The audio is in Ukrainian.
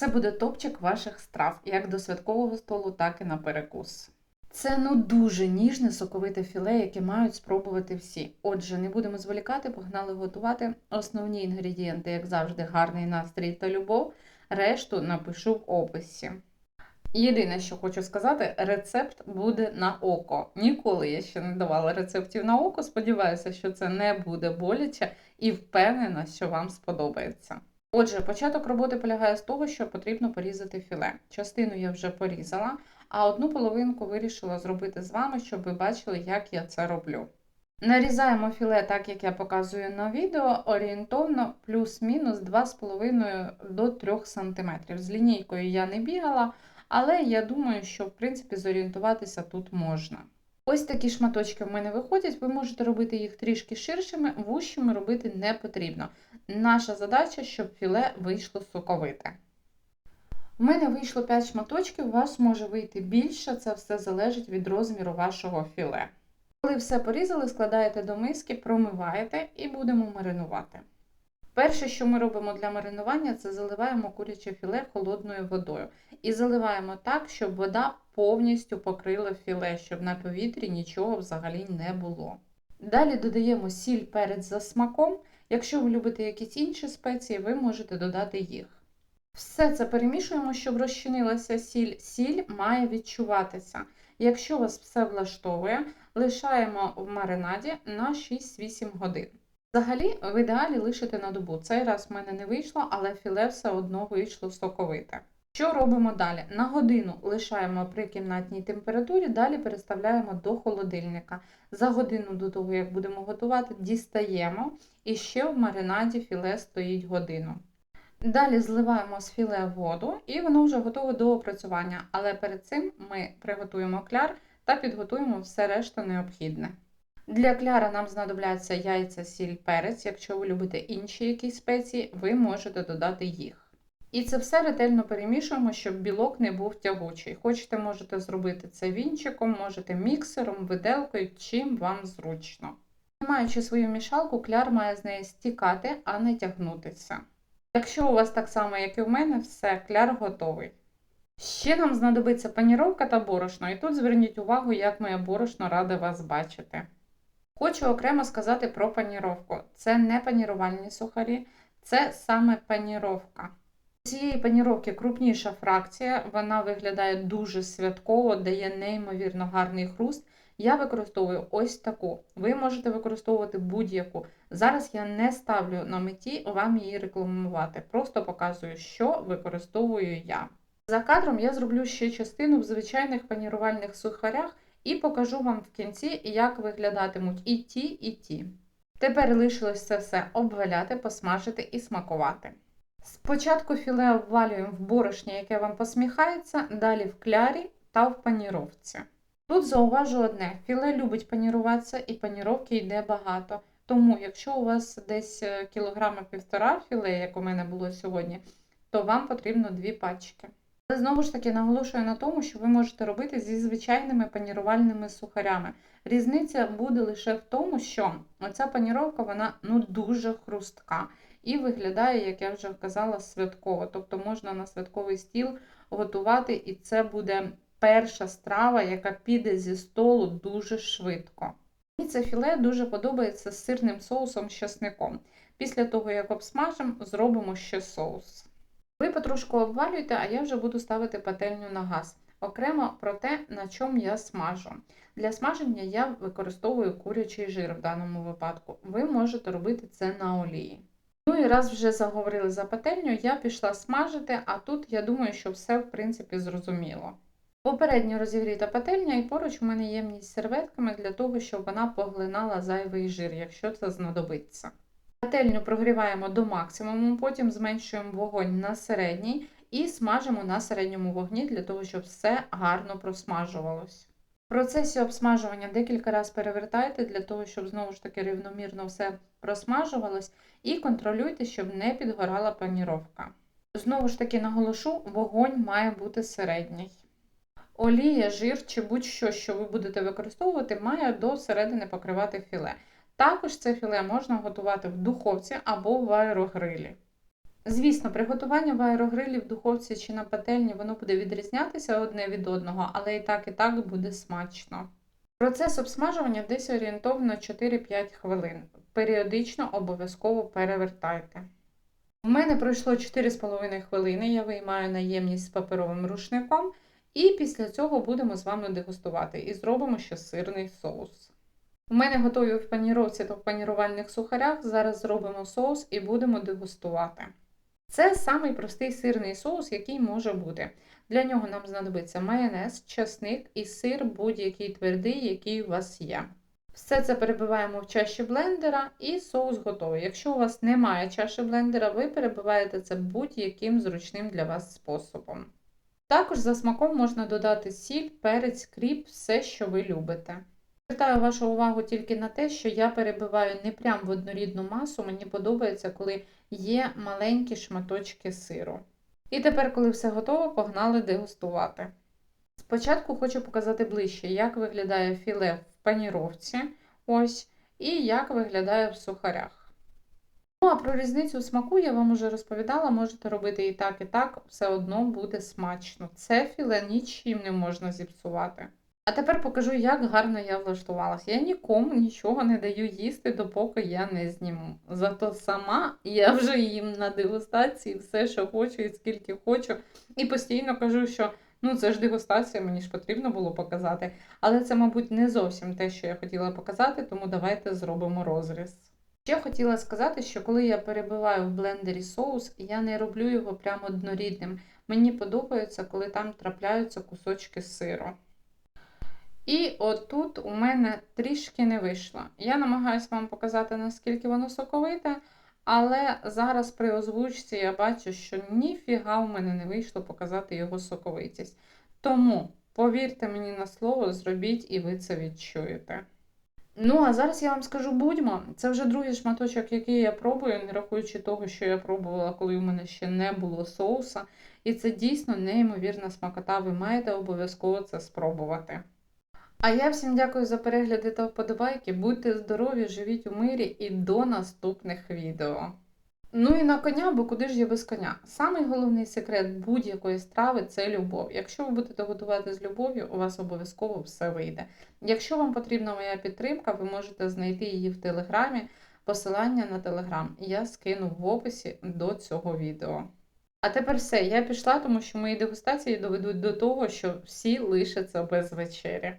Це буде топчик ваших страв, як до святкового столу, так і на перекус. Це ну дуже ніжне соковите філе, яке мають спробувати всі. Отже, не будемо зволікати, погнали готувати. Основні інгредієнти, як завжди, гарний настрій та любов. Решту напишу в описі. Єдине, що хочу сказати, рецепт буде на око. Ніколи я ще не давала рецептів на око. Сподіваюся, що це не буде боляче і впевнена, що вам сподобається. Отже, початок роботи полягає з того, що потрібно порізати філе. Частину я вже порізала, а одну половинку вирішила зробити з вами, щоб ви бачили, як я це роблю. Нарізаємо філе, так як я показую на відео, орієнтовно плюс-мінус 2,5 до 3 см. З лінійкою я не бігала, але я думаю, що в принципі зорієнтуватися тут можна. Ось такі шматочки в мене виходять, ви можете робити їх трішки ширшими, вущими робити не потрібно. Наша задача, щоб філе вийшло соковите. У мене вийшло 5 шматочків, у вас може вийти більше, це все залежить від розміру вашого філе. Коли все порізали, складаєте до миски, промиваєте і будемо маринувати. Перше, що ми робимо для маринування, це заливаємо куряче філе холодною водою. І заливаємо так, щоб вода повністю покрила філе, щоб на повітрі нічого взагалі не було. Далі додаємо сіль перець за смаком. Якщо ви любите якісь інші спеції, ви можете додати їх. Все це перемішуємо, щоб розчинилася сіль. Сіль має відчуватися. Якщо вас все влаштовує, лишаємо в маринаді на 6-8 годин. Взагалі, в ідеалі лишити на добу. Цей раз в мене не вийшло, але філе все одно вийшло соковите. Що робимо далі? На годину лишаємо при кімнатній температурі, далі переставляємо до холодильника. За годину до того, як будемо готувати, дістаємо і ще в маринаді філе стоїть годину. Далі зливаємо з філе воду і воно вже готове до опрацювання, але перед цим ми приготуємо кляр та підготуємо все решта необхідне. Для кляра нам знадобляться яйця, сіль, перець. Якщо ви любите інші якісь спеції, ви можете додати їх. І це все ретельно перемішуємо, щоб білок не був тягучий. Хочете, можете зробити це вінчиком, можете міксером, виделкою, чим вам зручно. Маючи свою мішалку, кляр має з неї стікати, а не тягнутися. Якщо у вас так само, як і в мене, все, кляр готовий. Ще нам знадобиться паніровка та борошно, і тут зверніть увагу, як моє борошно раде вас бачити. Хочу окремо сказати про паніровку. Це не панірувальні сухарі, це саме паніровка. Цієї паніровки крупніша фракція, вона виглядає дуже святково, дає неймовірно гарний хруст. Я використовую ось таку. Ви можете використовувати будь-яку. Зараз я не ставлю на меті вам її рекламувати, просто показую, що використовую я. За кадром я зроблю ще частину в звичайних панірувальних сухарях і покажу вам в кінці, як виглядатимуть і ті, і ті. Тепер лишилось це все обваляти, посмажити і смакувати. Спочатку філе обвалюємо в борошні, яке вам посміхається, далі в клярі та в паніровці. Тут зауважу одне: філе любить паніруватися і паніровки йде багато. Тому, якщо у вас десь е, кілограма півтора філе, як у мене було сьогодні, то вам потрібно дві пачки. Але знову ж таки наголошую на тому, що ви можете робити зі звичайними панірувальними сухарями. Різниця буде лише в тому, що оця паніровка вона ну дуже хрустка і виглядає, як я вже казала, святково. Тобто можна на святковий стіл готувати, і це буде перша страва, яка піде зі столу дуже швидко. Мені це філе дуже подобається з сирним соусом з часником. Після того, як обсмажимо, зробимо ще соус. Ви потрошку обвалюєте, а я вже буду ставити пательню на газ. Окремо про те, на чому я смажу. Для смаження я використовую курячий жир в даному випадку. Ви можете робити це на олії. Ну і раз вже заговорили за пательню, я пішла смажити, а тут я думаю, що все в принципі зрозуміло. Попередньо розігріта пательня і поруч у мене ємність з серветками для того, щоб вона поглинала зайвий жир, якщо це знадобиться. Пательню прогріваємо до максимуму, потім зменшуємо вогонь на середній і смажимо на середньому вогні для того, щоб все гарно просмажувалось. В процесі обсмажування декілька разів перевертайте для того, щоб знову ж таки рівномірно все просмажувалось, і контролюйте, щоб не підгорала паніровка. Знову ж таки наголошу, вогонь має бути середній. Олія, жир чи будь-що, що ви будете використовувати, має до середини покривати філе. Також це філе можна готувати в духовці або в аерогрилі. Звісно, приготування в аерогрилі в духовці чи на пательні воно буде відрізнятися одне від одного, але і так і так буде смачно. Процес обсмажування десь орієнтовно 4-5 хвилин. Періодично обов'язково перевертайте. У мене пройшло 4,5 хвилини, я виймаю наємність з паперовим рушником, і після цього будемо з вами дегустувати і зробимо ще сирний соус. У мене готові в паніровці та в панірувальних сухарях. Зараз зробимо соус і будемо дегустувати. Це самий простий сирний соус, який може бути. Для нього нам знадобиться майонез, часник і сир будь-який твердий, який у вас є. Все це перебиваємо в чаші блендера і соус готовий. Якщо у вас немає чаші блендера, ви перебиваєте це будь-яким зручним для вас способом. Також за смаком можна додати сіль, перець, кріп, все, що ви любите. Звертаю вашу увагу тільки на те, що я перебиваю не прямо в однорідну масу, мені подобається, коли є маленькі шматочки сиру. І тепер, коли все готово, погнали дегустувати. Спочатку хочу показати ближче, як виглядає філе в паніровці, ось, і як виглядає в сухарях. Ну, а про різницю у смаку я вам уже розповідала, можете робити і так, і так, все одно буде смачно. Це філе нічим не можна зіпсувати. А тепер покажу, як гарно я влаштувалася. Я нікому нічого не даю їсти, допоки я не зніму. Зато сама я вже їм на дегустації все, що хочу і скільки хочу. І постійно кажу, що ну це ж дегустація, мені ж потрібно було показати. Але це, мабуть, не зовсім те, що я хотіла показати, тому давайте зробимо розріз. Ще хотіла сказати, що коли я перебиваю в блендері соус, я не роблю його прямо однорідним. Мені подобається, коли там трапляються кусочки сиру. І отут у мене трішки не вийшло. Я намагаюся вам показати, наскільки воно соковите, але зараз при озвучці я бачу, що ніфіга у мене не вийшло показати його соковитість. Тому, повірте мені на слово, зробіть і ви це відчуєте. Ну, а зараз я вам скажу будьмо. Це вже другий шматочок, який я пробую, не рахуючи того, що я пробувала, коли у мене ще не було соуса. І це дійсно неймовірна смакота. Ви маєте обов'язково це спробувати. А я всім дякую за перегляди та вподобайки. Будьте здорові, живіть у мирі і до наступних відео. Ну і на коня, бо куди ж я без коня? Самий головний секрет будь-якої страви це любов. Якщо ви будете готувати з любов'ю, у вас обов'язково все вийде. Якщо вам потрібна моя підтримка, ви можете знайти її в телеграмі. Посилання на телеграм я скину в описі до цього відео. А тепер все, я пішла, тому що мої дегустації доведуть до того, що всі лишаться без вечері.